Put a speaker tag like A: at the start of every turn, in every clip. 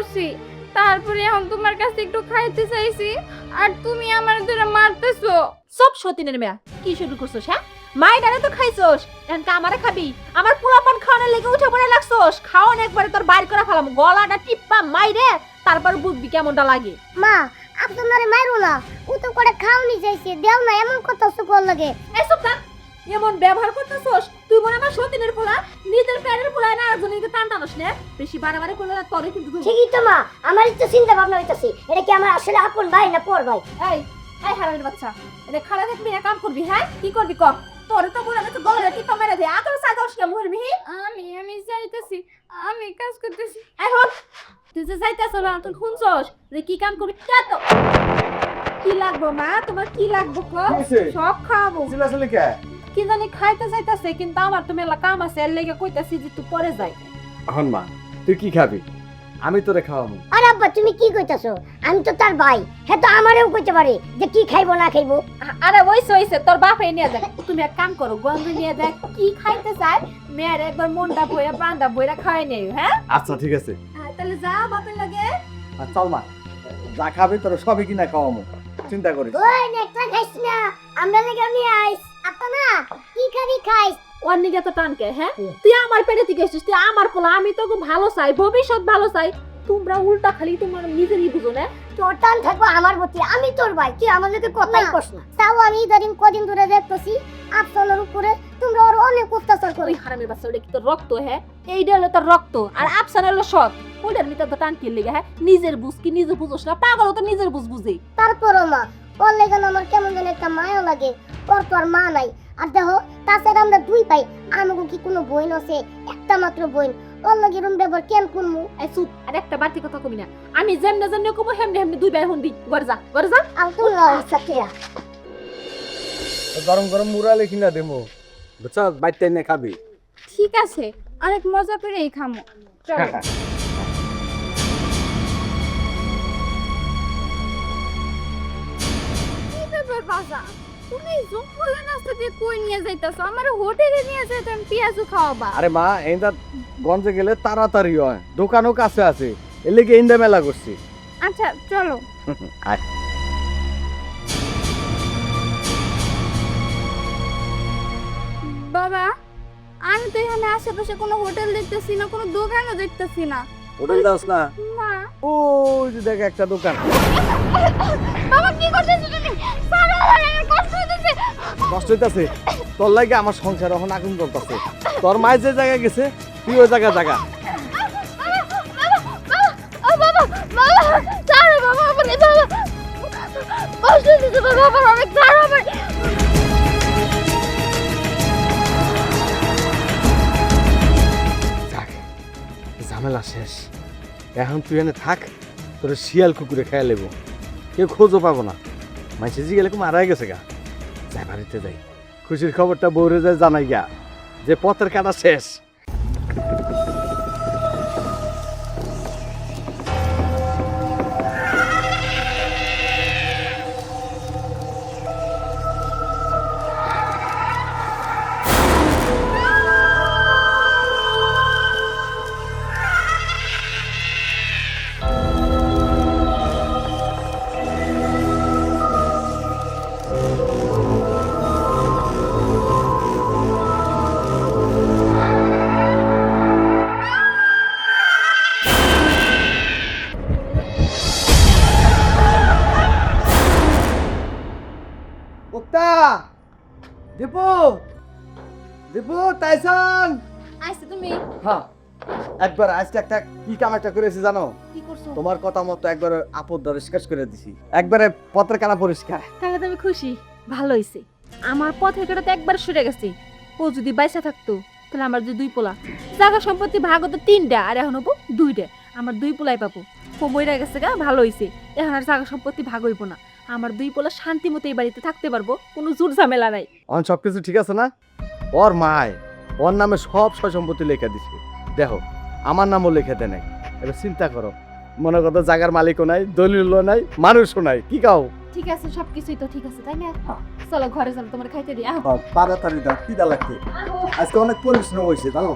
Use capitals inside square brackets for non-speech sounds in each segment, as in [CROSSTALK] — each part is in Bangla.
A: করছি। তারপরে এখন তোমার কাছে একটু খাইতে চাইছি আর তুমি আমার ধরে মারতেছো।
B: সব সতীনের মেয়া কি শুরু করছোস হ্যাঁ? মাইডারে তো খাইছোস এখন আমারে খাবি আমার পোলাপান খাওয়ানোর লেগে উঠে পড়ে লাগছোস খাওয়ান একবারে তোর বাইর করে ফেলাম গলাটা টিপ্পা মাইরে তারপর বুঝবি কেমনটা লাগে।
C: মা আপনারে মারো না ও তো করে খাওনি যাইছে দেও না এমন কথা সুকর লাগে।
B: এই সব থাক। এমন ব্যবহার করতেছোস? তুই মনে আমার সতীনের পোলা নিজের প্যারের পোলা না একজনকে টান টানস না? বেশি বাড়াবাড়ি করলে না তোরে কিন্তু।
C: ঠিকই তো মা। আমার তো চিন্তা ভাবনা হইতাছে। এটা কি আমার আসলে আপন ভাই না পর ভাই?
B: এই এই হারামির বাচ্চা। এটা খাড়া থাকবি না কাম করবি হ্যাঁ? কি করবি কর তোরে তো মনে হয় গলা টিপা মেরে দে। আতর সাদস কে মরবি
A: আমি আমি যাইতেছি। আমি কাজ করতেছি।
B: এখন তুই যে যাইতেছ না তুই শুনছস? যে কি কাম করবি? কে তো। কি লাগবো মা? তোমার কি লাগবো কো? সব খাব
D: চিল্লাচিল্লি কে?
B: কি জানি খাইতে যাইতাছে কিন্তু আমার তো মেলা কাম আছে এর লেগে কইতাছি যে তুই পরে যাই।
D: হন মা তুই কি খাবি? আমি তোরে খাওয়াবো।
C: আর আব্বা তুমি কি কইতাছো? আমি তো তার ভাই হ্যাঁ তো আমারেও কইতে পারে যে কি খাইবো না খাইবো।
B: আরে ওইসে ওইসে তোর বাপে নিয়ে দেখ তুমি এক কাম করো গন্ধ নিয়ে দেখ কি খাইতে চায় মেয়ের একবার মনটা বইরা প্রাণটা বইরা খাওয়াই নেই হ্যাঁ?
D: আচ্ছা ঠিক আছে।
B: তাহলে যা বাপের লাগে।
D: আর চল মা যা খাবি তোর সবই কিনা খাওয়াবো। চিন্তা করিস
C: ওই নেকটা খাইস না আমরা লেগে নিয়ে আইস। আপা না কি খাবি খাইস
B: তো টানকে হ্যাঁ? তুই আমার পেটে থেকে এসেছিস তুই আমার পোলা আমি তোকে ভালো চাই ভবিষ্যৎ ভালো চাই। তোমরা উল্টা খালি তোমার নিজেরই বুঝো না?
C: তোর টান থাকব আমার প্রতি আমি তোর ভাই তুই আমার লোকে কথাই কস না। তাও আমি ইদারিং কদিন ধরে দেখতেছি আফসলের উপরে তোমরা ওর অনেক অত্যাচার করো।
B: ওই হারামের বাচ্চা ওটা কি তোর রক্ত হ্যাঁ? এইটা হলো তোর রক্ত আর আফসান হলো সৎ। ওইটার ভিতর তো টান কিনলে হ্যাঁ? নিজের বুঝ কি নিজে বুঝোস না পাগল তো নিজের বুঝ বুঝে।
C: তারপরও মা ওর লেগে না আমার কেমন যেন একটা মায়া লাগে। ওর তো আর মা নাই। আর দেখো তাছাড়া আমরা দুই ভাই আমাকে কি কোনো বোন আছে? একটা মাত্র বোন। ওর লগে এরম ব্যবহার কেন করমু?
B: এই চুপ আর একটা বাড়তি কথা কবি না। আমি যেমনে যেমনে কবো হেমনে হেমনে দুই ভাই হন্দি ঘরে যা ঘরে যা।
C: আর তুমি সাথীরা
D: গরম গরম মুড়ালে কিনা দেবো বুঝছ বাইতে এনে খাবি।
A: ঠিক আছে অনেক মজা করেই খামো। চলো। [LAUGHS] বাসা তুমি জঙ্গলে নাস্তা দিয়ে কই নিয়ে যাইতাছো আমার হোটেলে নিয়ে যাই তুমি পেঁয়াজু খাওয়াবা
D: আরে মা এইটা গঞ্জে গেলে তাড়াতাড়ি হয় দোকানও কাছে আছে এর লেগে ইন্দা মেলা করছি
A: আচ্ছা চলো
D: আয়
A: বাবা আমি তো এখানে আশেপাশে কোনো হোটেল দেখতেছি না কোনো দোকানও দেখতেছি না
D: হোটেল দাস না
A: না
D: ওই যে দেখ একটা দোকান
A: বাবা কি আমার কষ্ট হইতেছে।
D: তোর লাগে আমার সংসার এখন আগুন জ্বলতাছে। তোর মায়ের যে জায়গায় গেছে তুই ওই জায়গা জায়গা
A: ও বাবা বাবা ছাড়ো বাবা আমার বাবা কষ্ট দিতে বাবা আমার অনেক ছাড়ো আমার
D: থাক ঝামেলা শেষ। এখন তুই এনে থাক তোর শিয়াল কুকুরে খেয়ে লেবো। কেউ খোঁজও পাবো না। মাইসে জি গেলে মারা গেছে গা। যাই বাড়িতে যাই। খুশির খবরটা বৌরে যায় জানাই গা, যে পথের কাটা শেষ। একবার আজকে একটা কি কাম একটা করেছি জানো?
B: কি করছ?
D: তোমার কথা মতো একবার আপদ ধরে শেষ করে দিছি। একবারে পথের কানা পরিষ্কার।
B: তাহলে তো আমি খুশি। ভালো হইছে। আমার পথের কাটা তো একবার সরে গেছে। ও যদি বাইসা থাকতো তাহলে আমার যে দুই পোলা। জায়গা সম্পত্তি ভাগ হতো তিনটা আর এখন হব দুইটা। আমার দুই পোলাই পাবো ও মইরা গেছে গা ভালো হইছে। এখন আর জায়গা সম্পত্তি ভাগ হইব না। আমার দুই পোলা শান্তি মতো এই বাড়িতে থাকতে পারব কোনো জোর ঝামেলা নাই।
D: অন সব কিছু ঠিক আছে না? ওর মায় ওর নামে সব সয় সম্পত্তি লেখা দিছে। দেখো আমার নামও লিখে দেয় নাই। এবার চিন্তা করো মনে করো জায়গার মালিকও নাই দলিলও নাই মানুষও নাই কি কাও?
B: ঠিক আছে সব কিছুই তো ঠিক আছে তাই না? চলো ঘরে চলো তোমার খাইতে দিই আহ।
D: তাড়াতাড়ি দাও কি দা লাগছে আজকে অনেক পরিশ্রম হয়েছে জানো?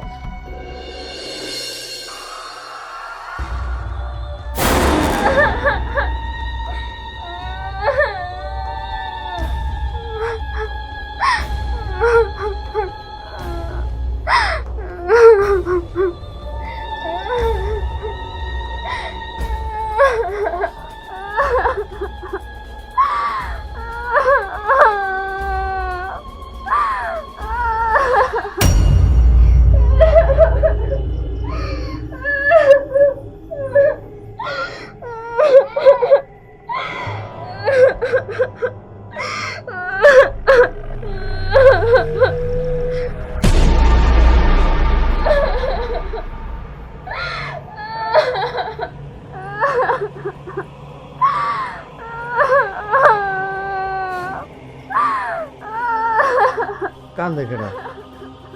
D: কান দেখে না।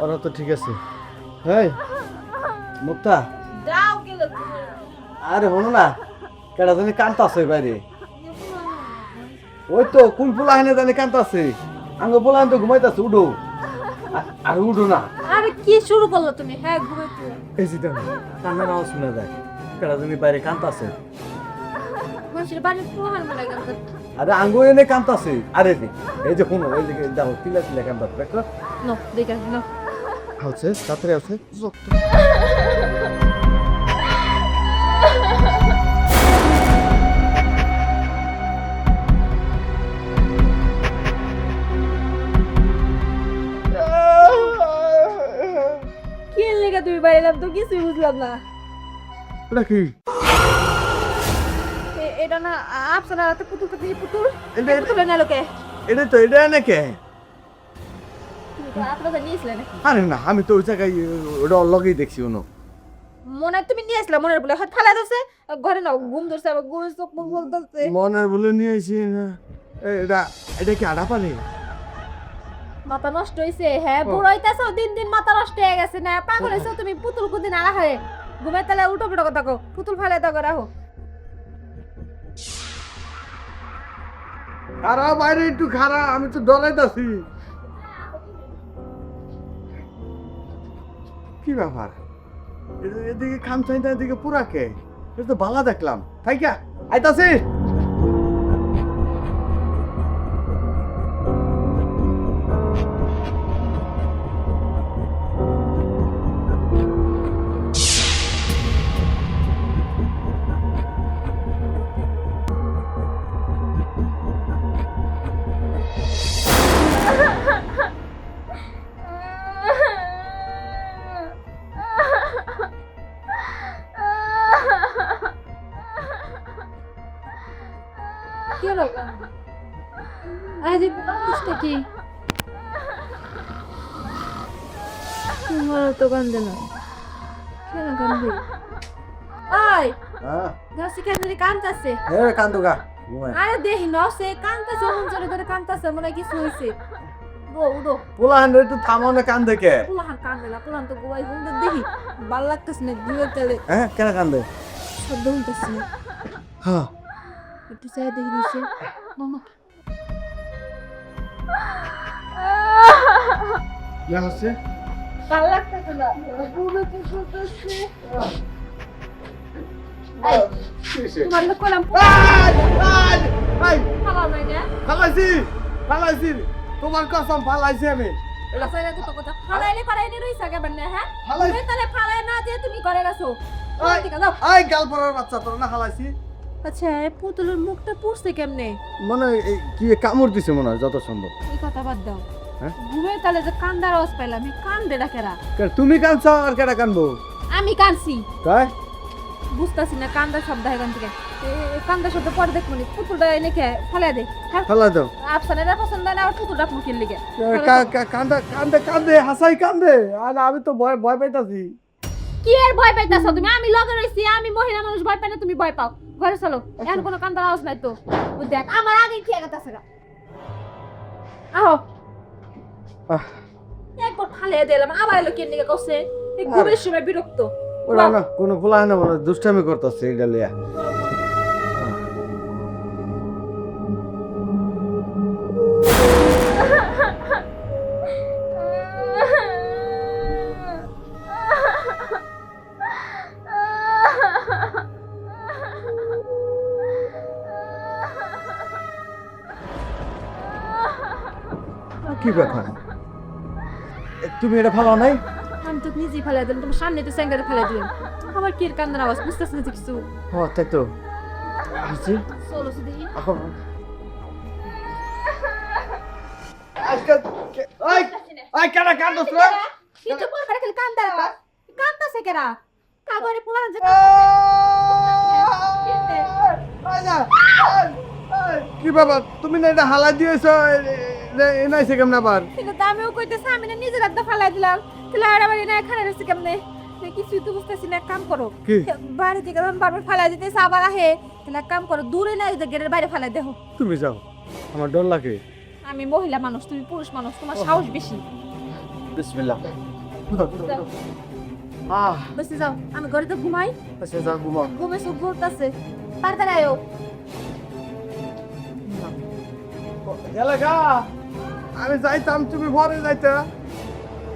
D: ওরা তো ঠিক আছে। হ্যাঁ মুক্তা। আরে হনো না কেডা জানি কান্ত আছে বাইরে। ওই তো কোন পোলা হেনে জানি কান্ত আছে। আঙ্গ পোলা তো ঘুমাইতাছে উঠো। আর উঠো না।
B: আরে কি শুরু করল তুমি? হ্যাঁ ঘুমাইতে
D: এই জিতা কান্নার আওয়াজ শোনা যায়। কেডা জানি বাইরে কান্ত আছে।
B: মানুষের বাড়ির প্রহার মনে গেল
D: আরে আঙ্গ এনে কান্ত আছে আরে রে এই যে শুনো এই যে দেখো তিলা তিলা কান্ত আছে দেখো
B: নো দেখে নো।
D: হচ্ছে তাড়াতাড়ি আছে
B: কি লেগে তুমি বাইরে তো কিছুই বুঝলাম না।
D: ওটা কি?
B: এ- এটা না আপনার হাতে পুতুল তো দেখি পুতুল। না লোকে।
D: এটা তো এটা নাকি
B: আপনারা নিয়েছিলেন নাকি?
D: আরে না আমি তো ওই জায়গায় ওটা লগেই দেখছি ওনো
B: মনে তুমি নিয়ে আসলে মনের বলে। হয়তো ফালা ধরছে ঘরে না ঘুম ধরছে আবার ঘুমের চোখ মুখ বল ধরছে
D: মনের বলে নিয়ে আইছি না এটা এটা কি আড়া
B: মাথা নষ্ট হইছে। হ্যাঁ বুড়ো হইতাছো দিন দিন মাথা নষ্ট হয়ে গেছে। না পাগল হইছো তুমি পুতুল কুদিন আড়া খায় ঘুমের তালে উল্টো পুটো কথা কো পুতুল ফালে দাও রাখো
D: খারা বাইরে একটু খারা আমি তো দলাইতাছি। কি ব্যাপার? এদিকে খান চাইতা এদিকে পুরা কে এটা তো বালা দেখলাম। তাই কে আইতাছি।
B: কান্দে না। কেন কান্দে আয়!
D: হ্যাঁ?
B: গাছি কেন ধরে কান্দাছে।
D: হে কান্দুগা
B: আরে দেহি ন সে কান্দাছে মন জোরে ধরে কান্দাছে মনে কিছু হইছে।
D: পোলাহান একটু থামো না কান্দে কে?
B: পুলাহান কান্দে না পুলাহান তো গোয়াই হুন্দে দেখি ভালো লাগতেছে না দুয়ের তেলে
D: হ্যাঁ কেন কান্দে?
B: শব্দ হইতেছে। না
D: হ্যাঁ।
B: একটু চাই দেখি দিছে মামা।
D: ইয়া হচ্ছে?
B: ভালো লাগতেছে না। ঘুমে তো শুতেছে তোমার
D: কসম ফালাইছি আমি।
B: আচ্ছা তো হ্যাঁ? আচ্ছা পুতুলের মুখটা পুষছে কেমনে?
D: মনে হয় কি কামড় দিছে মনে হয় যত সম্ভব।
B: এই কথা বাদ দাও? ঘুমে তাহলে যে কান্দার আওয়াজ পাইলাম এই কান্দে ডাকেরা
D: তুমি কানছো আর কেটা কানবো
B: আমি কানছি
D: তাই?
B: বুঝতাছি না কান্দা শব্দ এখান থেকে? কান্দা শব্দ পরে দেখব নি পুতুলটা এনে খেয়ে ফেলে দে। হ্যাঁ?
D: ফালাই দাও।
B: আফসানেরা পছন্দ না আর পুতুলটা লিগে?
D: কান্দে কান্দে কান্দে হাসাই কান্দে। আর আমি তো ভয় ভয় পাইতাছি।
B: কি আর ভয় পাইতাছো তুমি? আমি লগে রইছি আমি মহিলা মানুষ ভয় পাই না তুমি ভয় পাও। ঘরে চলো এখন কোনো কান্দার আওয়াজ নাই তো। দেখ আমার আগে খেয়ে গেছে আহ। একবার ফালে দিলাম আবার এলো কেন দিকে এই ঘুমের সময় বিরক্ত।
D: ওরা না কোনো ফুলা না বলে দুষ্টামি করতেছে এইটা লিয়া। [LAUGHS] কি ব্যাপার? তুমি এটা ভালো নাই?
B: আমি তো নিজেই ফেলাই দিলাম তোমার সামনে তো স্যাঙ্গারে ফেলাই দিলাম। আমার কি কান্দার আওয়াজ বুঝতেছ না কিছু?
D: ও তাই তো। বুঝছি
B: চলো শুধু
D: এখন আজকাল কে- ওই ওই কান্দছ রে?
B: কিন্তু পোলা খালি কান্দার কান্দাছে কেরা কাগরে পোলা যে
D: কি বাবা তুমি না এটা হালা দিয়েছ? এনাইছে কেমন আবার?
B: কিন্তু তো আমিও কইতেছি আমি না নিজের একটা ফেলাই দিলাম। তাহলে আর আবার এনে এখানে রয়েছে কেমনে? কিছুই তো বুঝতেছি না কাম করো। বাড়ি থেকে যখন বারবার ফেলাই দিতেছে আবার আহে তাহলে কাম করো দূরে না যে গেটের বাইরে ফেলাই দেখো
D: তুমি যাও আমার ডর লাগে।
B: আমি মহিলা মানুষ তুমি পুরুষ মানুষ তোমার সাহস বেশি।
D: বিসমিল্লাহ। আহ।
B: বেশি যাও আমি ঘরে তো ঘুমাই।
D: আচ্ছা যাও ঘুমাও।
B: ঘুমে সুখ ঘুরতেছে। তাড়াতাড়ি আয়ো।
D: আমি যাইতাম, তুমি ঘরে যাইতে।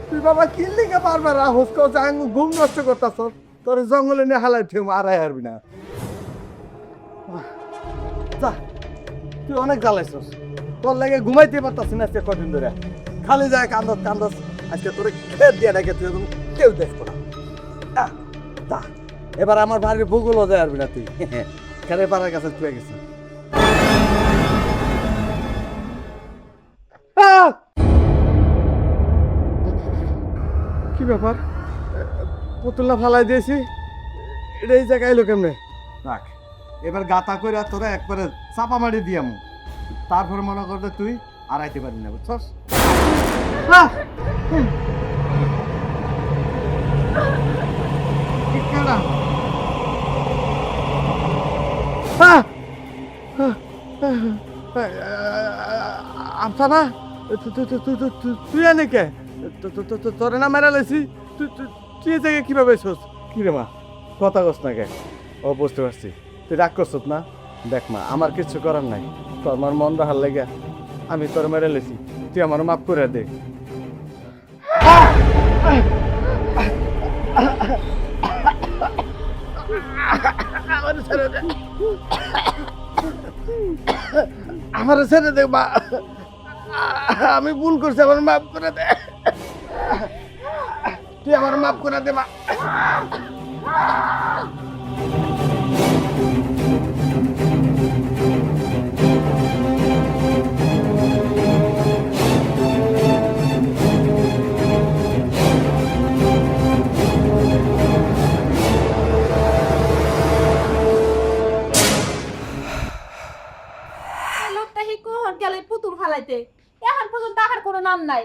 D: তুই বাবা কি লিখে পারবে না হুস্কো যাং ঘুম নষ্ট করতাছ। তোর জঙ্গলে নিয়ে হালাই ঠিক আড়াই হারবি না। যা, তুই অনেক জ্বালাইছস। তোর লাগে ঘুমাইতে পারতাছি না আজকে কদিন ধরে। খালি যায় কান্দস কান্দস। আজকে তোরে খেত দিয়ে নাকি তুই কেউ দেখব না। এবার আমার বাড়ির ভূগোলও যায় আরবি না তুই। [LAUGHS] খেলে পাড়ার কাছে তুই গেছিস কি ব্যাপার পুতুল্লা ফালাই দিয়েছি এটা এই জায়গায় এলো কেমনে রাখ এবার গাতা করে তোরা একবারে চাপা মারি দিয়াম তারপরে মনে করতে তুই আড়াইতে পারি না বুঝছস আহ! হুম। কি কেডা? আহ! আহ! আহ! আফসানা তু- তু- তু- তু- তু- তু- তুই এনে কে তোরে না মেরা লেছি তুই তুই- তুই এ জায়গায় কীভাবে এসোস? কি রে মা? কথা কস না কে? ও বুঝতে পারছি। তুই রাগ করছত না? দেখ মা আমার কিছু করার নাই। তোর আমার মন রাখার লেগে আমি তোর মেরে লেছি তুই আমার মাফ করে দে। আমার ছেড়ে দে। আমার ছেড়ে দে মা। আমি ভুল করছি আমার মাফ করে দে। তুই আমার মাফ করে
B: দেবা লোকটা হি কোহন গেলে পুতুল ফালাইতে। এখন পর্যন্ত তাহার কোনো নাম নাই।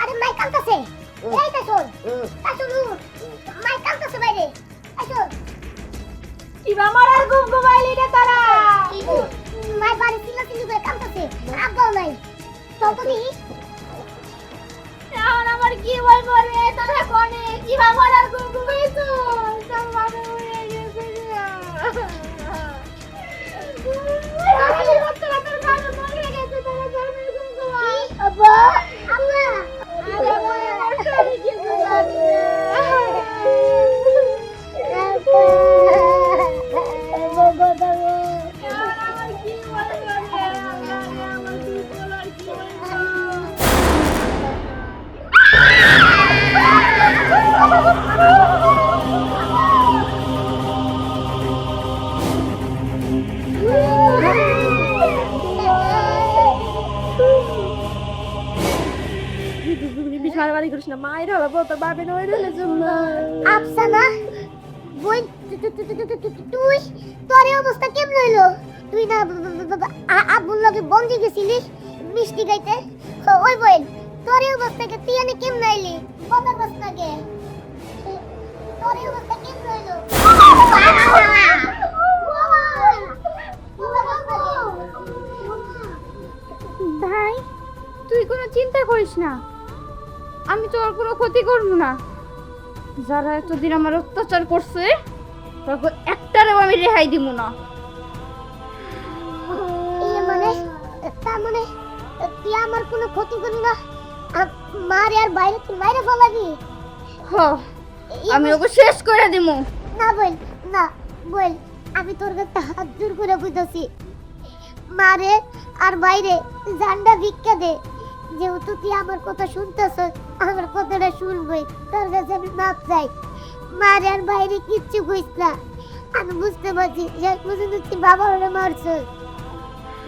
C: আরে মাই কান্তাছে এই তো কাজল কাজল মাই কান্তাছে বাইরে। কাজল
B: কিবা মারার ঘুম ঘুমাইলি রে তারা?
C: মাই বাড়ি চিল্লা চিল্লি করে কান্তাছে আব্বাও নাই। চল তো দেখি
B: এখন আমার কি বই মরে তারা কোনে? কিবা মারার ঘুম ঘুমাইছো? সব মানে হয়ে গেছে
C: আব্বা। আম্মা তু- তুই, তোর এই অবস্থা কেমন হইল? তুই না আব্বুর লগে বন্দি গেছিলিস মিষ্টি গাইতে ওই বই তোর এই অবস্থাকে তুই এনে কেমন আইলি? কত অবস্থাকে তোর এই অবস্থা কেমন হইল?
A: ভাই, তুই কোনো চিন্তা করিস না। আমি তোর কোনো ক্ষতি করব না। যারা এতদিন আমার অত্যাচার করছে তারপর একটারেও আমি রেহাই দিব না।
C: ইয়ে মানে তার মানে তুই আমার কোনো ক্ষতি করলি না আর মারে আর বাইরে বাইরে ফলাবি।
A: হ আমি ওকে শেষ করে দিব।
C: না বল না বল আমি তোর কাছে হাত জোর করে বুঝতেছি মারে আর বাইরে জান্ডা ভিক্ষা দে। যেহেতু তুই আমার কথা শুনতেছ আমার কথাটা শুনবই। তোর কাছে আমি মাপ চাই। মারে আর বাইরে কিচ্ছু কইস না। আমি বুঝতে পারছি শেষ পর্যন্ত তুই বাবা হলে মারছ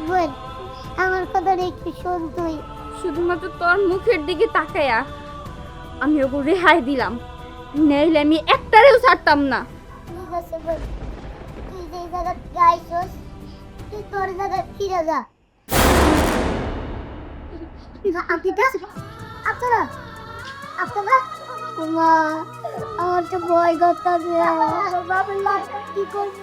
C: বল আমার কথাটা একটু শোন তুই।
A: শুধুমাত্র তোর মুখের দিকে তাকায়া আমি ওকে রেহাই দিলাম। নেইলে আমি একটারেও ছাড়তাম না।
C: ঠিক আছে বল তুই যে জায়গা গাইছস তুই তোর জায়গায় ফিরে যা। আপনারা আপনারা আমার তো ভয় করতেছে কি করব